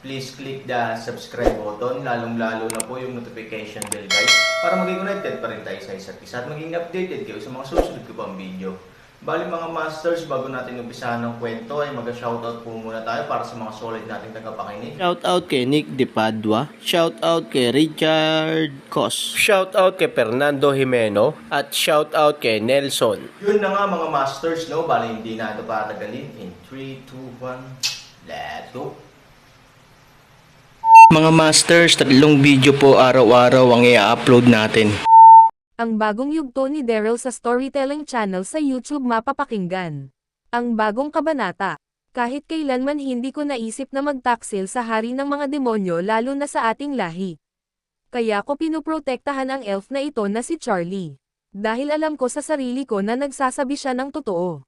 please click the subscribe button, lalong-lalo na po yung notification bell guys, para maging connected pa rin tayo sa isa't isa at maging updated kayo sa mga susunod ko pang video. Bali mga masters, bago natin umpisahan ng kwento ay mag-shoutout po muna tayo para sa mga solid nating tagapakinig. Shout out kay Nick De Padua, shout out kay Richard Cos, shout out kay Fernando Jimeno, at shout out kay Nelson. Yun na nga mga masters, no? Bali hindi na ito patagalin. In 3, 2, 1, let's go! Mga masters, tatlong video po araw-araw ang i-upload natin. Ang bagong yugto ni Daryl sa Storytelling Channel sa YouTube mapapakinggan. Ang bagong kabanata. Kahit kailanman hindi ko naisip na magtaksil sa hari ng mga demonyo lalo na sa ating lahi. Kaya ko pinuprotektahan ang elf na ito na si Charlie. Dahil alam ko sa sarili ko na nagsasabi siya ng totoo.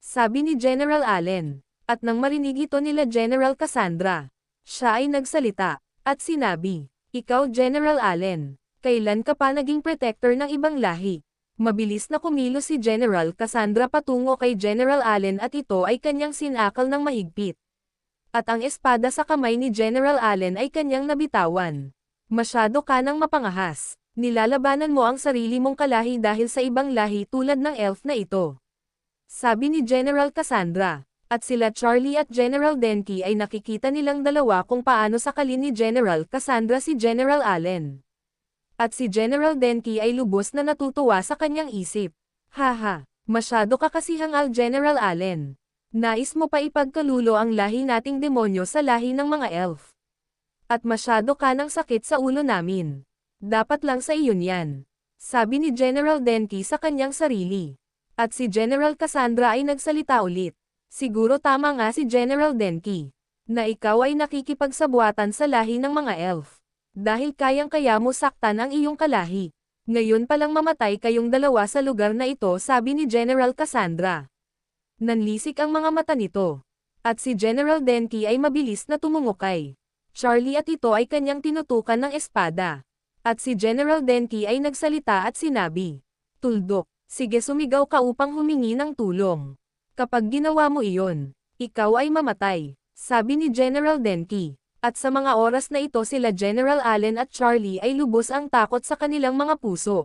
Sabi ni General Allen. At nang marinig ito nila General Cassandra. Siya ay nagsalita. At sinabi, Ikaw General Allen, kailan ka pa naging protector ng ibang lahi? Mabilis na kumilos si General Cassandra patungo kay General Allen at ito ay kanyang sinakal ng mahigpit. At ang espada sa kamay ni General Allen ay kanyang nabitawan. Masyado ka nang mapangahas. Nilalabanan mo ang sarili mong kalahi dahil sa ibang lahi tulad ng elf na ito. Sabi ni General Cassandra. At sila Charlie at General Denki ay nakikita nilang dalawa kung paano sakalin ni General Cassandra si General Allen. At si General Denki ay lubos na natutuwa sa kanyang isip. Haha, masyado ka kasi hangal General Allen. Nais mo pa ipagkalulo ang lahi nating demonyo sa lahi ng mga elf. At masyado ka ng sakit sa ulo namin. Dapat lang sa iyon yan. Sabi ni General Denki sa kanyang sarili. At si General Cassandra ay nagsalita ulit. Siguro tama nga si General Denki. Na ikaw ay nakikipagsabuatan sa lahi ng mga elf. Dahil kayang-kaya mo saktan ang iyong kalahi. Ngayon palang mamatay kayong dalawa sa lugar na ito sabi ni General Cassandra. Nanlisik ang mga mata nito. At si General Denki ay mabilis na tumungukay. Charlie at ito ay kanyang tinutukan ng espada. At si General Denki ay nagsalita at sinabi, Tuldok, sige sumigaw ka upang humingi ng tulong. Kapag ginawa mo iyon, ikaw ay mamatay, sabi ni General Denki. At sa mga oras na ito sila General Allen at Charlie ay lubos ang takot sa kanilang mga puso.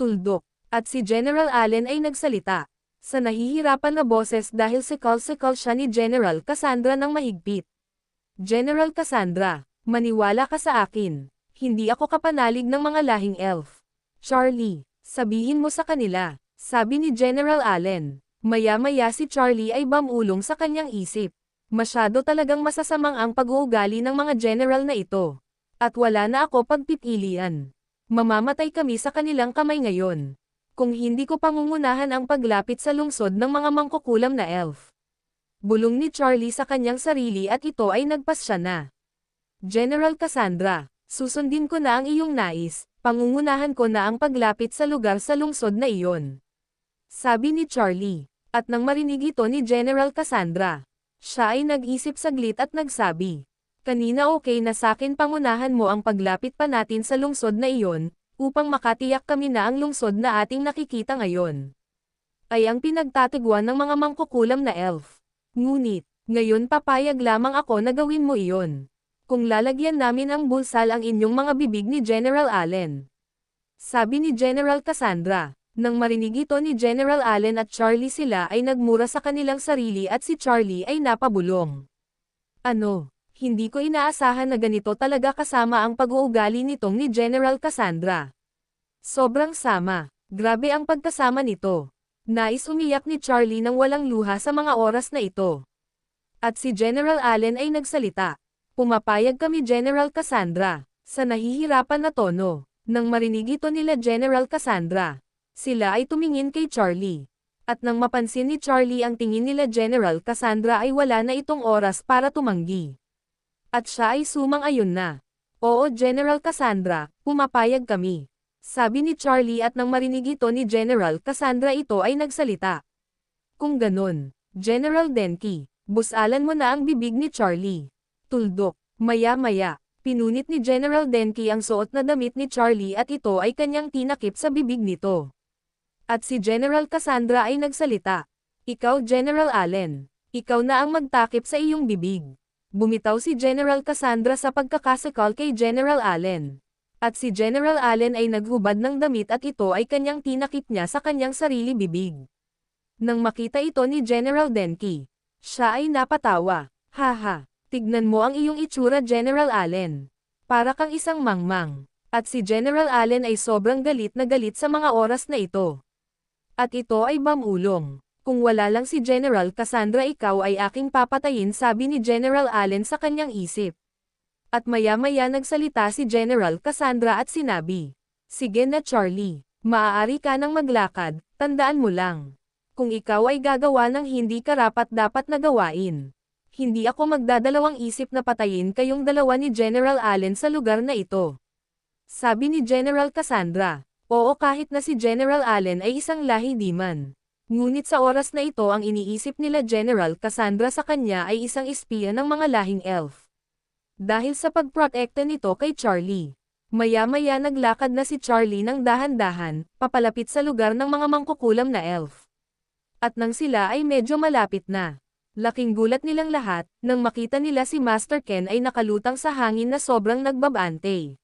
Tuldok, at si General Allen ay nagsalita. Sa nahihirapan na boses dahil sikal-sikal siya ni General Cassandra ng mahigpit. General Cassandra, maniwala ka sa akin. Hindi ako kapanalig ng mga lahing elf. Charlie, sabihin mo sa kanila, sabi ni General Allen. Maya-maya si Charlie ay bamulong sa kanyang isip. Masyado talagang masasamang ang pag-uugali ng mga general na ito. At wala na ako pagpipilian. Mamamatay kami sa kanilang kamay ngayon. Kung hindi ko pangungunahan ang paglapit sa lungsod ng mga mangkukulam na elf. Bulong ni Charlie sa kanyang sarili at ito ay nagpasya na. General Cassandra, susundin ko na ang iyong nais, pangungunahan ko na ang paglapit sa lugar sa lungsod na iyon. Sabi ni Charlie, at nang marinig ito ni General Cassandra, siya ay nag-isip saglit at nagsabi, Kanina okay na sakin pangunahan mo ang paglapit pa natin sa lungsod na iyon, upang makatiyak kami na ang lungsod na ating nakikita ngayon. Ay ang pinagtatagwan ng mga mangkukulam na elf. Ngunit, ngayon papayag lamang ako na gawin mo iyon. Kung lalagyan namin ang bulsal ang inyong mga bibig ni General Allen. Sabi ni General Cassandra. Nang marinig ito ni General Allen at Charlie sila ay nagmura sa kanilang sarili at si Charlie ay napabulong. Ano? Hindi ko inaasahan na ganito talaga kasama ang pag-uugali nitong ni General Cassandra. Sobrang sama. Grabe ang pagkasama nito. Nais umiyak ni Charlie nang walang luha sa mga oras na ito. At si General Allen ay nagsalita. Pumapayag kami General Cassandra. Sa nahihirapan na tono. Nang marinig ito nila General Cassandra. Sila ay tumingin kay Charlie. At nang mapansin ni Charlie ang tingin nila General Cassandra ay wala na itong oras para tumanggi. At siya ay sumang-ayon na. Oo General Cassandra, pumapayag kami. Sabi ni Charlie at nang marinig ito ni General Cassandra ito ay nagsalita. Kung ganon, General Denki, busalan mo na ang bibig ni Charlie. Tuldok, maya-maya, pinunit ni General Denki ang suot na damit ni Charlie at ito ay kanyang tinakip sa bibig nito. At si General Cassandra ay nagsalita. Ikaw General Allen, ikaw na ang magtakip sa iyong bibig. Bumitaw si General Cassandra sa pagkakasakal kay General Allen. At si General Allen ay naghubad ng damit at ito ay kanyang tinakip niya sa kanyang sarili bibig. Nang makita ito ni General Denki, siya ay napatawa. Haha, tignan mo ang iyong itsura General Allen. Para kang isang mangmang. At si General Allen ay sobrang galit na galit sa mga oras na ito. At ito ay bamulong. Kung wala lang si General Cassandra ikaw ay aking papatayin sabi ni General Allen sa kanyang isip. At maya-maya nagsalita si General Cassandra at sinabi, Sige na Charlie, maaari ka nang maglakad, tandaan mo lang. Kung ikaw ay gagawa ng hindi karapat dapat na gawain. Hindi ako magdadalawang isip na patayin kayong dalawa ni General Allen sa lugar na ito. Sabi ni General Cassandra, oo kahit na si General Allen ay isang lahi di. Ngunit sa oras na ito ang iniisip nila General Cassandra sa kanya ay isang espiya ng mga lahing elf. Dahil sa pagprotekta nito kay Charlie. Maya-maya naglakad na si Charlie ng dahan-dahan, papalapit sa lugar ng mga mangkukulam na elf. At nang sila ay medyo malapit na. Laking gulat nilang lahat, nang makita nila si Master Ken ay nakalutang sa hangin na sobrang nagbabante.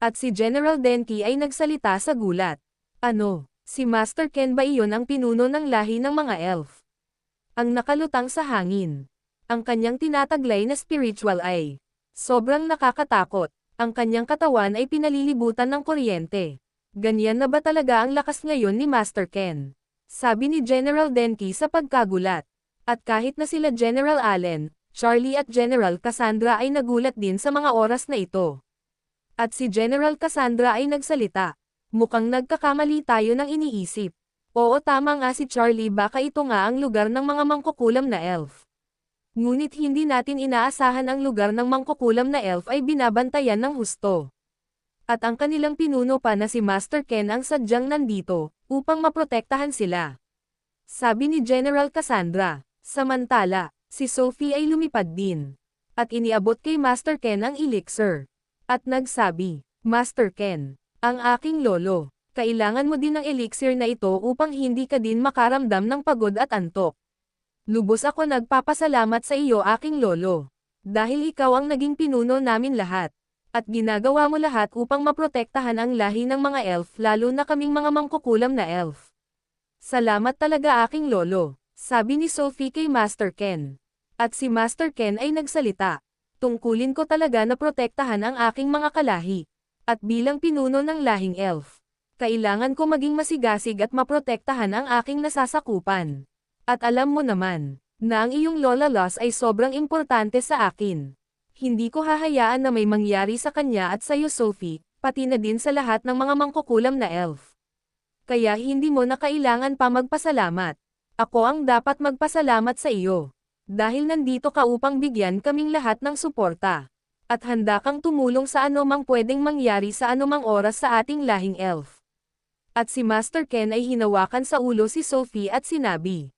At si General Denki ay nagsalita sa gulat. Ano, si Master Ken ba iyon ang pinuno ng lahi ng mga elf? Ang nakalutang sa hangin. Ang kanyang tinataglay na spiritual ay sobrang nakakatakot. Ang kanyang katawan ay pinalilibutan ng kuryente. Ganyan na ba talaga ang lakas ngayon ni Master Ken? Sabi ni General Denki sa pagkagulat. At kahit na sila General Allen, Charlie at General Cassandra ay nagulat din sa mga oras na ito. At si General Cassandra ay nagsalita. Mukhang nagkakamali tayo ng iniisip. Oo tama nga si Charlie baka ito nga ang lugar ng mga mangkukulam na elf. Ngunit hindi natin inaasahan ang lugar ng mangkukulam na elf ay binabantayan ng husto. At ang kanilang pinuno pa na si Master Ken ang sadyang nandito, upang maprotektahan sila. Sabi ni General Cassandra. Samantala, si Sophie ay lumipad din. At iniabot kay Master Ken ang elixir. At nagsabi, Master Ken, ang aking lolo, kailangan mo din ng elixir na ito upang hindi ka din makaramdam ng pagod at antok. Lubos ako nagpapasalamat sa iyo aking lolo. Dahil ikaw ang naging pinuno namin lahat. At ginagawa mo lahat upang maprotektahan ang lahi ng mga elf lalo na kaming mga mangkukulam na elf. Salamat talaga aking lolo, sabi ni Sophie kay Master Ken. At si Master Ken ay nagsalita. Tungkulin ko talaga na protektahan ang aking mga kalahi. At bilang pinuno ng lahing elf, kailangan ko maging masigasig at maprotektahan ang aking nasasakupan. At alam mo naman, na ang iyong Lola Loss ay sobrang importante sa akin. Hindi ko hahayaan na may mangyari sa kanya at sa'yo Sophie, pati na din sa lahat ng mga mangkukulam na elf. Kaya hindi mo na kailangan pa magpasalamat. Ako ang dapat magpasalamat sa iyo. Dahil nandito ka upang bigyan kaming lahat ng suporta. At handa kang tumulong sa anumang pwedeng mangyari sa anumang oras sa ating lahing elf. At si Master Ken ay hinawakan sa ulo si Sophie at sinabi.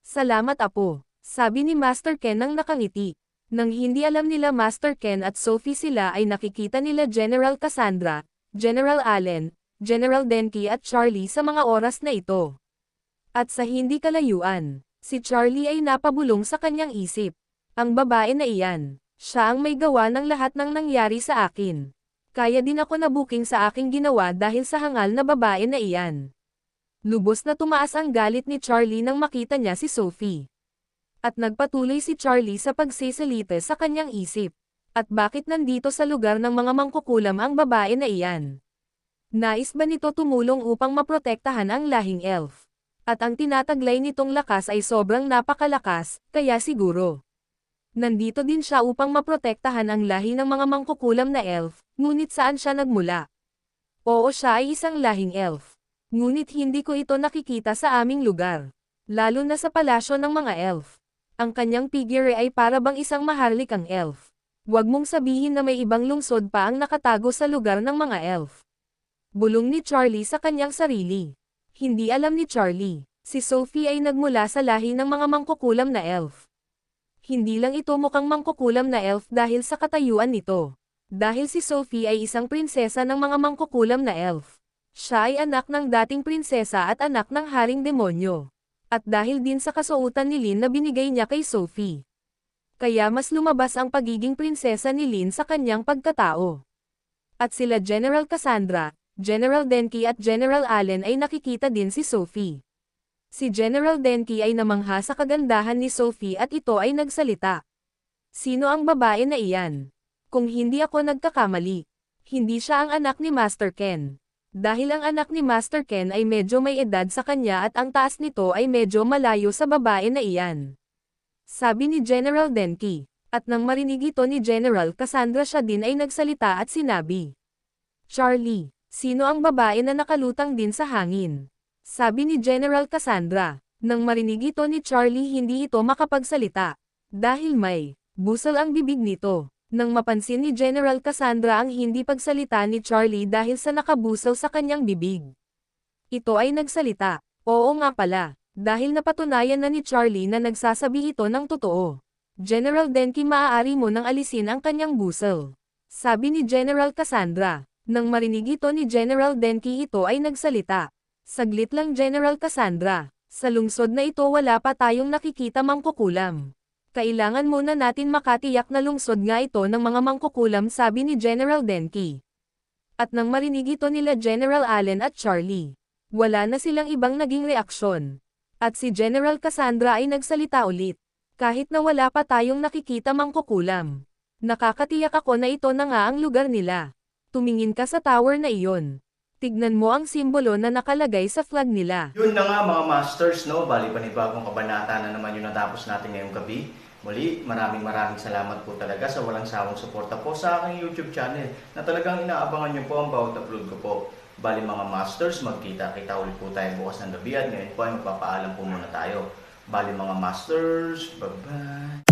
Salamat apo, sabi ni Master Ken nang nakangiti. Nang hindi alam nila Master Ken at Sophie sila ay nakikita nila General Cassandra, General Allen, General Denki at Charlie sa mga oras na ito. At sa hindi kalayuan, si Charlie ay napabulong sa kanyang isip. Ang babae na iyan, siya ang may gawa ng lahat ng nangyari sa akin. Kaya din ako nabuking sa aking ginawa dahil sa hangal na babae na iyan. Lubos na tumaas ang galit ni Charlie nang makita niya si Sophie. At nagpatuloy si Charlie sa pagsisalite sa kanyang isip. At bakit nandito sa lugar ng mga mangkukulam ang babae na iyan? Nais ba nito tumulong upang maprotektahan ang lahing elf? At ang tinataglay nitong lakas ay sobrang napakalakas, kaya siguro. Nandito din siya upang maprotektahan ang lahi ng mga mangkukulam na elf, ngunit saan siya nagmula? Oo siya ay isang lahing elf. Ngunit hindi ko ito nakikita sa aming lugar. Lalo na sa palasyo ng mga elf. Ang kanyang figure ay para bang isang maharlikang elf. Huwag mong sabihin na may ibang lungsod pa ang nakatago sa lugar ng mga elf. Bulong ni Charlie sa kanyang sarili. Hindi alam ni Charlie, si Sophie ay nagmula sa lahi ng mga mangkukulam na elf. Hindi lang ito mukhang mangkukulam na elf dahil sa katayuan nito. Dahil si Sophie ay isang prinsesa ng mga mangkukulam na elf. Siya ay anak ng dating prinsesa at anak ng haring demonyo. At dahil din sa kasuotan ni Lin na binigay niya kay Sophie. Kaya mas lumabas ang pagiging prinsesa ni Lin sa kanyang pagkatao. At sila General Cassandra, General Denki at General Allen ay nakikita din si Sophie. Si General Denki ay namangha sa kagandahan ni Sophie at ito ay nagsalita. Sino ang babae na iyan? Kung hindi ako nagkakamali, hindi siya ang anak ni Master Ken. Dahil ang anak ni Master Ken ay medyo may edad sa kanya at ang taas nito ay medyo malayo sa babae na iyan. Sabi ni General Denki. At nang marinig ito ni General Cassandra siya din ay nagsalita at sinabi. Charlie, sino ang babae na nakalutang din sa hangin? Sabi ni General Cassandra. Nang marinig ito ni Charlie hindi ito makapagsalita. Dahil may busal ang bibig nito. Nang mapansin ni General Cassandra ang hindi pagsalita ni Charlie dahil sa nakabusaw sa kanyang bibig. Ito ay nagsalita. Oo nga pala. Dahil napatunayan na ni Charlie na nagsasabi ito ng totoo. General Denki maaari mo nang alisin ang kanyang busal. Sabi ni General Cassandra. Nang marinig ito ni General Denki ito ay nagsalita. Saglit lang General Cassandra. Sa lungsod na ito wala pa tayong nakikita mangkukulam. Kailangan muna natin makatiyak na lungsod nga ito ng mga mangkukulam sabi ni General Denki. At nang marinig ito nila General Allen at Charlie. Wala na silang ibang naging reaksyon. At si General Cassandra ay nagsalita ulit. Kahit na wala pa tayong nakikita mangkukulam. Nakakatiyak ako na ito na nga ang lugar nila. Tumingin ka sa tower na iyon. Tignan mo ang simbolo na nakalagay sa flag nila. Yun na nga mga masters, no? Bali panibagong kabanata na naman yung natapos natin ngayong gabi. Muli, maraming maraming salamat po talaga sa walang sawang suporta po sa aking YouTube channel na talagang inaabangan niyo po ang bawat upload ko po. Bali mga masters, magkita-kita ulit po tayo bukas ng gabi at ngayon po ay magpapaalam po muna tayo. Bali mga masters, bye-bye!